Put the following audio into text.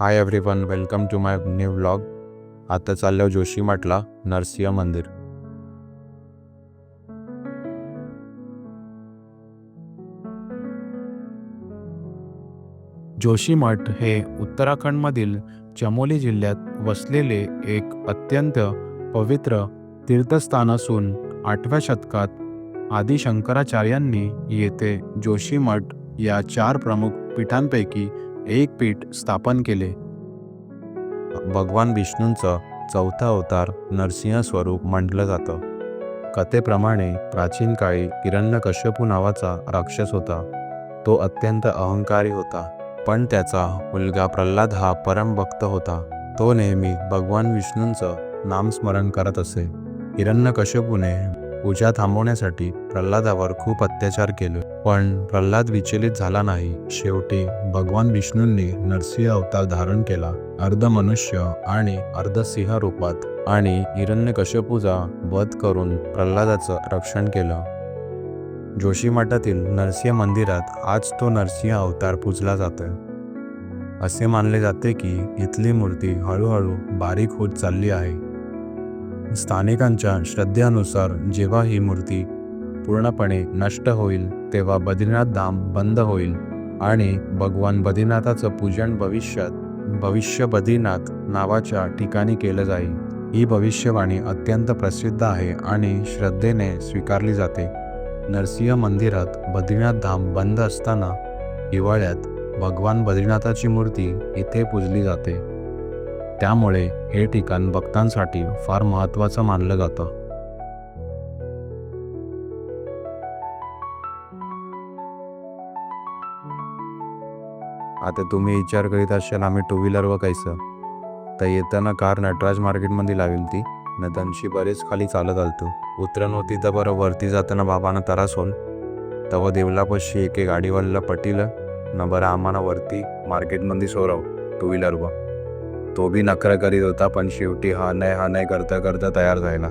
Hi everyone welcome to my new vlog आता चाललो जोशी मठला नरसिंह मंदिर. जोशीमठ हे उत्तराखंडमधील चमोली जिल्ह्यात वसलेले एक अत्यंत पवित्र तीर्थस्थान असून आठव्या शतकात आदी शंकराचार्यांनी येथे जोशीमठ या चार प्रमुख पीठांपैकी एक पीठ स्थापन केले. भगवान विष्णूंचं चौथा अवतार नरसिंह स्वरूप म्हटलं जातं. कथेप्रमाणे प्राचीन काळी हिरण्यकश्यपू नावाचा राक्षस होता. तो अत्यंत अहंकारी होता पण त्याचा मुलगा प्रल्हाद हा परमभक्त होता. तो नेहमी भगवान विष्णूंचं नामस्मरण करत असे. हिरण्यकश्यपूने पूजा थांबवण्यासाठी प्रल्हादावर खूप अत्याचार केले. पण प्रल्हाद विचलित झाला नाही. शेवटी भगवान विष्णूंनी नरसिंह अवतार धारण केला. अर्ध मनुष्य आणि अर्ध सिंह रूपात आणि हिरण्यकश्यपूचा वध करून प्रल्हादाचं रक्षण केलं. जोशी मठातील नरसिंह मंदिरात आज तो नरसिंह अवतार पूजला जातो असे मानले जाते की इथली मूर्ती हळूहळू बारीक होत चालली आहे. स्थानिकांच्या श्रद्धेनुसार जेव्हा ही मूर्ती पूर्णपणे नष्ट होईल तेव्हा बद्रीनाथ धाम बंद होईल आणि भगवान बद्रीनाथाचं पूजन भविष्यात भविष्य बद्रीनाथ नावाच्या ठिकाणी केलं जाईल. ही भविष्यवाणी अत्यंत प्रसिद्ध आहे आणि श्रद्धेने स्वीकारली जाते. नरसिंह मंदिरात बद्रीनाथ धाम बंद असताना हिवाळ्यात भगवान बद्रीनाथाची मूर्ती इथे पूजली जाते. त्यामुळे हे ठिकाण भक्तांसाठी फार महत्त्वाचं मानलं जातं. आता तुम्ही विचार करीत असाल आम्ही टू व्हीलरवर कैसं तर येताना कार नटराज मार्केटमध्ये लावेल ती. न दनशी बरेच खाली चालत आलतो. उतरण होती तर बरं वरती जाताना बाबांना त्रास होल तेव्हा देवलापाशी एके गाडीवाल्याला पटीलं न बरं आम्हाला वरती मार्केटमध्ये सोरव टू व्हीलरवर तो बी नखरा करीत होता पण शेवटी हा नाही हा नाही करता करता तयार झाला.